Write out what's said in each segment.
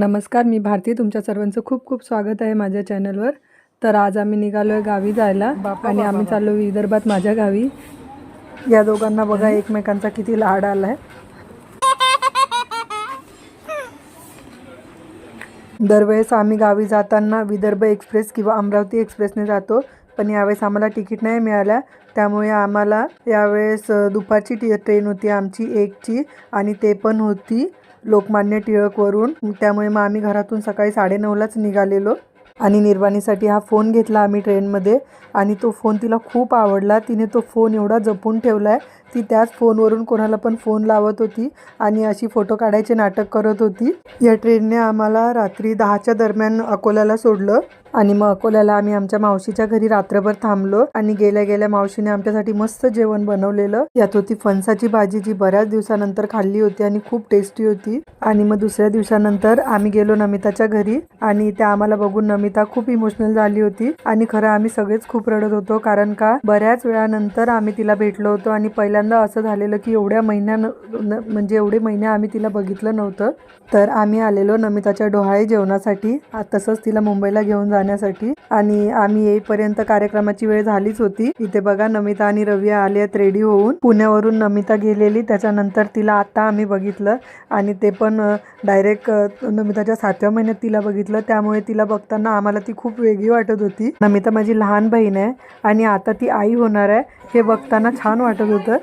नमस्कार मी भारती. तुमच्या सर्वांचं खूप खूप स्वागत आहे माझ्या चॅनलवर. तर आज आम्ही निघालो आहे गावी जायला आणि आम्ही चाललो विदर्भात माझ्या गावी. या दोघांना बघा एकमेकांचा किती लाड आला आहे दरवेळेस आम्ही गावी जाताना विदर्भ एक्सप्रेस किंवा अमरावती एक्सप्रेसने जातो पण यावेळेस आम्हाला तिकीट नाही मिळाल्या. त्यामुळे आम्हाला यावेळेस दुपारची टी ट्रेन होती आमची एकची आणि ते पण होती. लोकमान्य टिळकवरून त्यामुळे मग आम्ही घरातून सकाळी साडेनऊलाच निघालेलो. आणि निर्वाणीसाठी हा फोन घेतला आम्ही ट्रेनमध्ये. आणि तो फोन तिला खूप आवडला. तिने तो फोन एवढा जपून ठेवला आहे ती त्याच फोनवरून कोणाला पण फोन लावत होती आणि अशी फोटो काढायचे नाटक करत होती. या ट्रेनने आम्हाला रात्री दहाच्या दरम्यान अकोल्याला सोडलं आणि मग अकोल्याला आम्ही आमच्या मावशीच्या घरी रात्रभर थांबलो आणि गेल्या गेल्या मावशीने आमच्यासाठी मस्त जेवण बनवलेलं. यात होती फणसाची भाजी जी बऱ्याच दिवसानंतर खाल्ली होती आणि खूप टेस्टी होती. आणि मग दुसऱ्या दिवसानंतर आम्ही गेलो नमिताच्या घरी आणि त्या आम्हाला बघून नमिता खूप इमोशनल झाली होती आणि खरं आम्ही सगळेच खूप रडत होतो कारण का बऱ्याच वेळानंतर आम्ही तिला भेटलो होतो आणि पहिल्या पहिल्यांदा असं झालेलं की एवढ्या महिन्यान न- म्हणजे एवढे महिने आम्ही तिला बघितलं नव्हतं. तर आम्ही आलेलो नमिताच्या डोहाळे जेवणासाठी तसंच तिला मुंबईला घेऊन जाण्यासाठी. आणि आम्ही येईपर्यंत कार्यक्रमाची वेळ झालीच होती. इथे बघा नमिता आणि रवी आले आहेत रेडी होऊन. पुण्यावरून नमिता गेलेली त्याच्यानंतर तिला आता आम्ही बघितलं. आणि ते पण डायरेक्ट नमिताच्या सातव्या महिन्यात तिला बघितलं. त्यामुळे तिला बघताना आम्हाला ती खूप वेगळी वाटत होती. नमिता माझी लहान बहीण आहे आणि आता ती आई होणार आहे. हे बघताना छान वाटत होतं.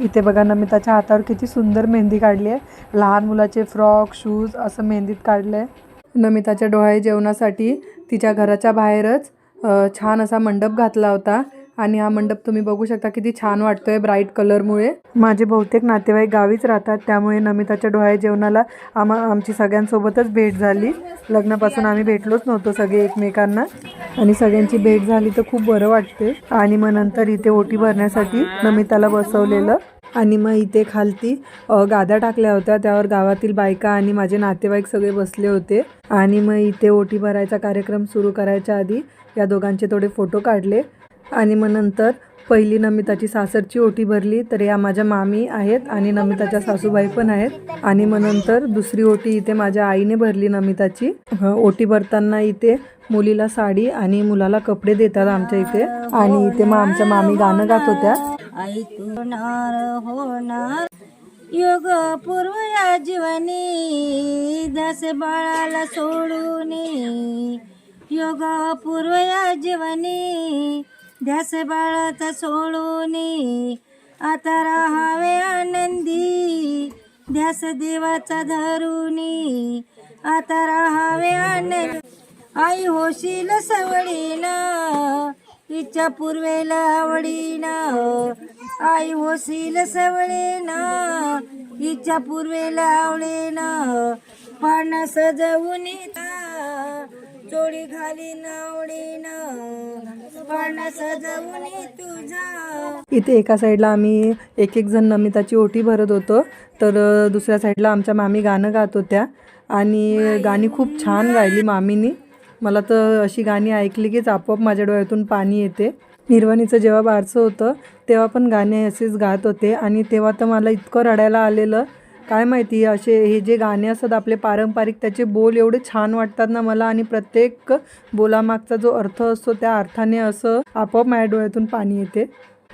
इथे बघा नमिताच्या हातावर किती सुंदर मेहंदी काढली आहे. लहान मुलाचे फ्रॉक शूज असं मेहंदीत काढलं आहे नमिताच्या डोहाळे जेवणासाठी तिच्या घराच्या बाहेरच छान असा मंडप घातला होता. आणि हा मंडप तुम्ही बघू शकता किती छान वाटतोय ब्राईट कलरमुळे. माझे बहुतेक नातेवाईक गावीच राहतात त्यामुळे नमिताच्या डोहाळे जेवणाला आम्हा आमची सगळ्यांसोबतच भेट झाली. लग्नापासून आम्ही भेटलोच नव्हतो सगळे एकमेकांना. आणि सगळ्यांची भेट झाली तर खूप बरं वाटते. आणि मग नंतर इथे ओटी भरण्यासाठी नमिताला बसवलेलं. आणि मग इथे खालती गादा गाद्या टाकल्या होत्या. त्यावर गावातील बायका आणि माझे नातेवाईक सगळे बसले होते. आणि मग इथे ओटी भरायचा कार्यक्रम सुरू करायच्या आधी या दोघांचे थोडे फोटो काढले. आणि मग नंतर पहिली नमिताची सासरची ओटी भरली तर या माझ्या मामी आहेत आणि नमिताच्या सासूबाई पण आहेत. आणि मग नंतर दुसरी ओटी इथे माझ्या आईने भरली नमिताची. ओटी भरताना इथे मुलीला साडी आणि मुलाला कपडे देतात आमच्या इथे. आणि इथे मग आमच्या मामी गाणं गात होत्या. होणार. योग पूर्व या जीवनी दास बाळाला सोडून. योग पूर्व या जीवनी ध्यास बाळाचा सोडून आता राहावे आनंदी. ध्यास देवाचा धरून आता राहावे आनंद. आई होशील सवळीना इच्छा पूर्वेला आवडीना. आई होशील सवळीना इच्छा पूर्वेला आवडेना. पाना सजवून येता चोळी घाली नावडीना इथे एका साईडला आम्ही एक एक जण नमिताची ओटी भरत होतो. तर दुसऱ्या साईडला आमच्या मामी गाणं गात होत्या. आणि गाणी खूप छान गायली मामीनी. मला तर अशी गाणी ऐकली कीच आपोआप माझ्या डोळ्यातून पाणी येते. निर्वाणीचं जेव्हा बारसं होतं तेव्हा पण गाणे असेच गात होते. आणि तेव्हा तर मला इतकं रडायला आलेलं काय माहिती असे हे जे गाणे असतात आपले पारंपरिक त्याचे बोल एवढे छान वाटतात ना मला आणि प्रत्येक बोलामागचा जो अर्थ असतो त्या अर्थाने असं आपोआप माझ्या डोळ्यातून पाणी येते.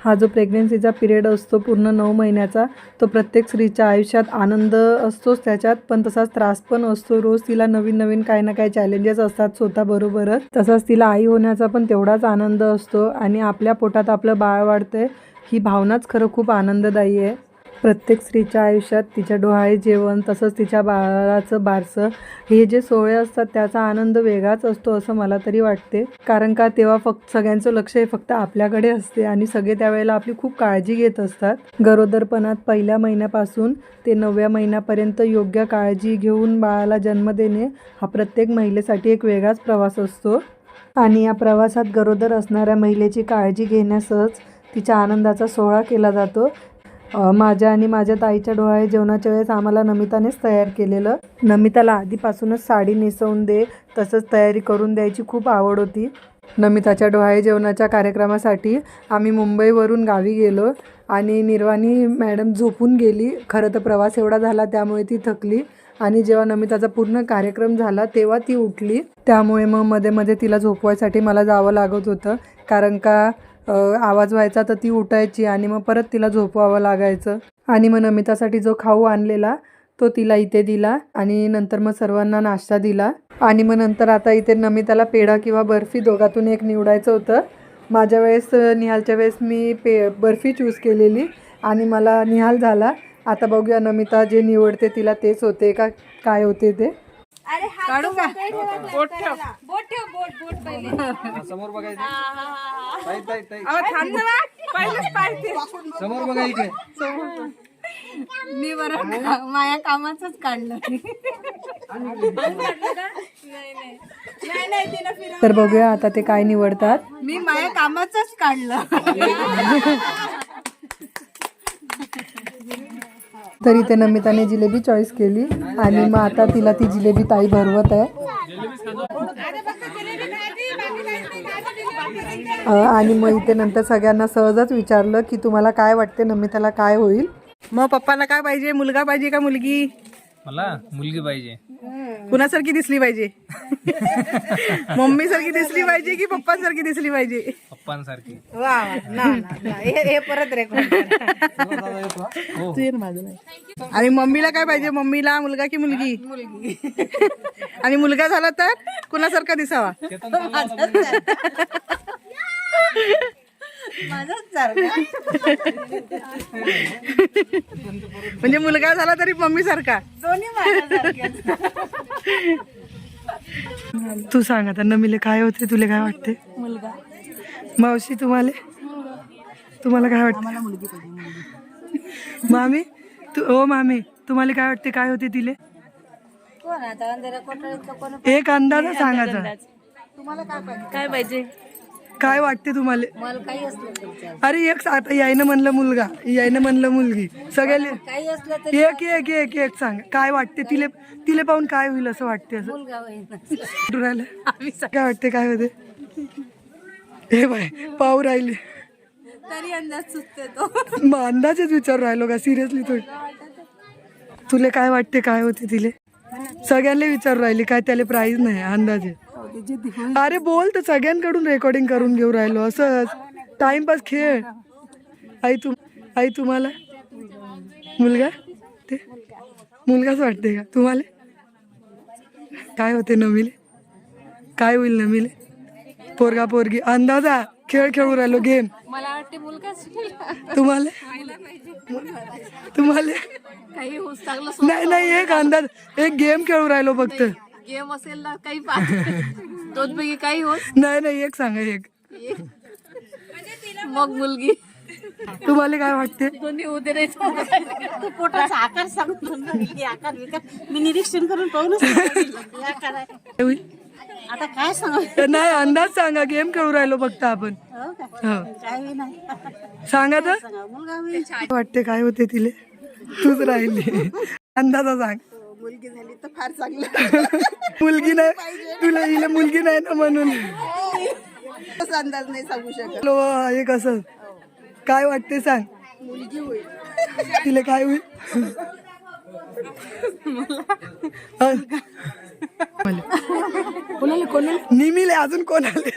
हा जो प्रेग्नेन्सीचा पिरियड असतो पूर्ण नऊ महिन्याचा तो प्रत्येक स्त्रीच्या आयुष्यात आनंद असतोच त्याच्यात पण तसाच त्रास पण असतो. रोज तिला नवीन नवीन काही ना काही चॅलेंजेस असतात स्वतःबरोबरच तसाच तिला आई होण्याचा पण तेवढाच आनंद असतो आणि आपल्या पोटात आपलं बाळ वाढतंय ही भावनाच खरं खूप आनंददायी आहे. प्रत्येक स्त्रीच्या आयुष्यात तिच्या डोहाळे जेवण तसंच तिच्या बाळाचं बारसं हे जे सोहळे असतात त्याचा आनंद वेगळाच असतो असं मला तरी वाटते. कारण का तेव्हा फक्त सगळ्यांचं लक्ष हे फक्त आपल्याकडे असते आणि सगळे त्यावेळेला आपली खूप काळजी घेत असतात. गरोदरपणात पहिल्या महिन्यापासून ते नवव्या महिन्यापर्यंत योग्य काळजी घेऊन बाळाला जन्म देणे हा प्रत्येक महिलेसाठी एक वेगळाच प्रवास असतो. आणि या प्रवासात गरोदर असणाऱ्या महिलेची काळजी घेण्यासच तिच्या आनंदाचा सोहळा केला जातो. माझ्या आणि माझ्या ताईच्या डोहाळे जेवणाच्या वेळेस आम्हाला नमितानेच तयार केलेलं. नमिताला आधीपासूनच साडी नेसवून दे तसंच तयारी करून द्यायची खूप आवड होती. नमिताच्या डोहाळे जेवणाच्या कार्यक्रमासाठी आम्ही मुंबईवरून गावी गेलो आणि निर्वाणी मॅडम झोपून गेली. खरं तर प्रवास एवढा झाला त्यामुळे ती थकली आणि जेव्हा नमिताचा पूर्ण कार्यक्रम झाला तेव्हा ती उठली. त्यामुळे मग मध्ये मध्ये तिला झोपवायसाठी मला जावं लागत होतं. कारण का आवाज व्हायचा तर ती उठायची आणि मग परत तिला झोपवावं लागायचं. आणि मग नमितासाठी जो खाऊ आणलेला तो तिला इथे दिला आणि नंतर मग सर्वांना नाश्ता दिला. आणि मग नंतर आता इथे नमिताला पेढा किंवा बर्फी दोघातून एक निवडायचं होतं. माझ्या वेळेस निहालच्या वेळेस मी पे बर्फी चूज केलेली आणि मला निहाल झाला. आता बघूया नमिता जे निवडते तिला तेच होते का काय होते ते. काढू का समोर बघायचं ताई, ताई, ताई. समोर बघा इकडे मी बरं माझ्या कामाचंच काढलं. तर बघूया आता ते काय निवडतात. मी माझ्या कामाचंच काढलं. तर इथे नमिताने जिलेबी चॉईस केली. आणि मग आता तिला ती जिलेबी ताई भरवत आहे. आणि मग इथे नंतर सगळ्यांना सहजच विचारलं की तुम्हाला काय वाटते? नमिताला काय होईल? मग पप्पाला काय पाहिजे? मुलगा पाहिजे का मुलगी? मला मुलगी पाहिजे. कुणासारखी दिसली पाहिजे? मम्मी सारखी दिसली पाहिजे की पप्पांसारखी दिसली पाहिजे? पप्पांसारखी. वा. ना. हे हे परत रेकॉर्ड आणि मम्मीला काय पाहिजे? मम्मीला मुलगा की मुलगी? आणि मुलगा झाला तर कुणासारखा दिसावा? सारखं म्हणजे मुलगा झाला तरी मम्मी सारखा. तू सांग आता नमिले काय होते तुला काय वाटते? मुलगा. मावशी तुम्हाला? तुम्हाला काय वाटते? मामी? तू ओ मामी. तुम्हाला काय वाटते काय होते तिले? एक अंदाज सांगायचा. काय पाहिजे? काय वाटते तुम्हाला? मला काही असलं तरी चालेल. अरे एक आता यायनं म्हणलं मुलगा. यायनं म्हणलं मुलगी. सगळ्याले काही असलं तरी एक एक एक एक सांग. काय वाटते? तिले तिले पाहून काय होईल असं वाटते असं? मुलगा होईल. कुठं राहिलं काय वाटते? काय होते? हे बाय पाहू राहिले. तरी अंदाज सुचते तो. मग अंदाजच विचार राहिलो का? सिरियसली तू? तुले काय वाटते? काय होते तिले? सगळ्यांना विचार राहिली काय त्याला प्राईज नाही अंदाजे. अरे बोल तर सगळ्यांकडून रेकॉर्डिंग करून घेऊ राहिलो. असंच. टाइमपास खेळ. आई तू आई तुम्हाला? मुलगा? ते? मुलगाच वाटते का? तुम्हाला? काय होते नमिले? काय होईल नमिले? पोरगा पोरगी. अंदाजा. खेळ खेळू राहिलो. गेम मला वाटते मुलगाच तुम्हाला? तुम्हाला? नाही नाही. एक अंदाज. एक गेम खेळू राहिलो फक्त. गेम असेल ना काही पाहिजे दोनपैकी काही होत. नाही नाही एक सांगा एक. मग मुलगी. तुम्हाला काय वाटते? दोन्ही होते नाही तू पोटाचा आकार सांगतो आकार विकार. मी निरीक्षण करून पाहूनच? आता काय सांगा? नाही अंदाज सांगा. गेम खेळू राहिलो फक्त आपण. हो सांगा तर. वाटते? काय होते तिले? तूच राहिली. अंदाजा सांग. मुलगी झाली तर फार चांगलं. मुलगी नाही. तुला हिला मुलगी नाही ना म्हणून. तसा अंदाज नाही सांगू शकत. लो, हे कसं? काय वाटते सांग. मुलगी होईल. तिला काय होईल? हा? कोणाले कोणाले? निमिले अजून कोण आले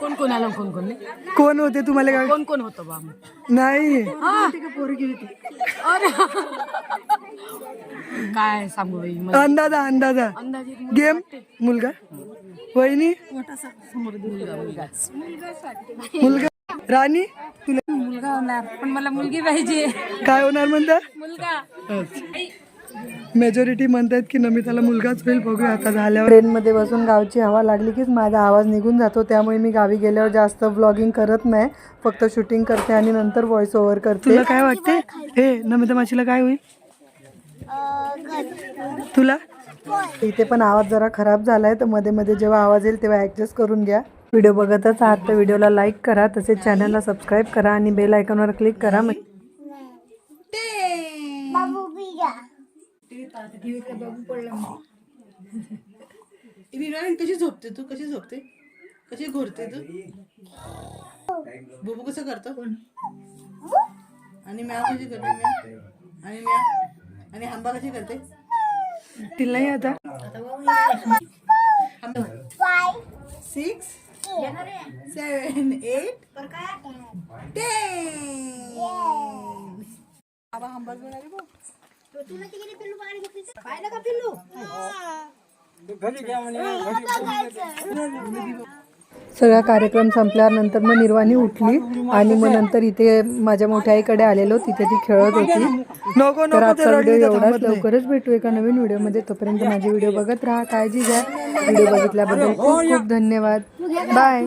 कोण कोणाला कोण कोण कोण होते तुम्हाला काय? कोण कोण होतं बा? नाही. काय सांगू बाई? अंदाजा अंदाजा. गेम? मुलगा? वहिनी? मुलगा? राणी? तुला? मुलगा होणार पण मला मुलगी पाहिजे. काय होणार म्हणता? मुलगा. मेजॉरिटी म्हणतात की नमिताला मुलगाच होईल? बघूया आता झाल्यावर. ट्रेनमध्ये बसून गावची हवा लागली की माझा आवाज निघून जातो. त्यामुळे मी गावी गेल्यावर जास्त ब्लॉगिंग करत नाही. फक्त शूटिंग करते आणि नंतर व्हॉइस ओव्हर करते. तुला काय वाटते? हे नमिता माशीला काय होईल? तुला इथे पण आवाज जरा खराब झालाय तर मध्ये मध्ये जेव्हा आवाज येईल तेव्हा ऍडजस्ट करून घ्या व्हिडिओ बघतच आहात तर व्हिडिओला लाईक करा तसेच चॅनलला सबस्क्राईब करा आणि बेल आयकॉनवर क्लिक करा कशी झोपते तू कशी झोपते कशी घोरते तू बुबू कसं करतो आणि म्या कशी करते म्या आणि म्या आणि आंबा कशी करते? तिला नाही आता सिक्स सेवन एट टेन बाबा आंबा घेऊन आले बघ. सगळा कार्यक्रम संपल्यानंतर मग निर्वाणी उठली आणि मग नंतर इथे माझ्या मोठ्या आईकडे आलेलो. तिथे ती खेळत होती. तर आजचा व्हिडिओ एवढाच. लवकरच भेटू एका नवीन व्हिडिओमध्ये. तोपर्यंत माझे व्हिडिओ बघत राहा काळजी घ्या. व्हिडिओ बघितल्याबद्दल खूप खूप धन्यवाद. बाय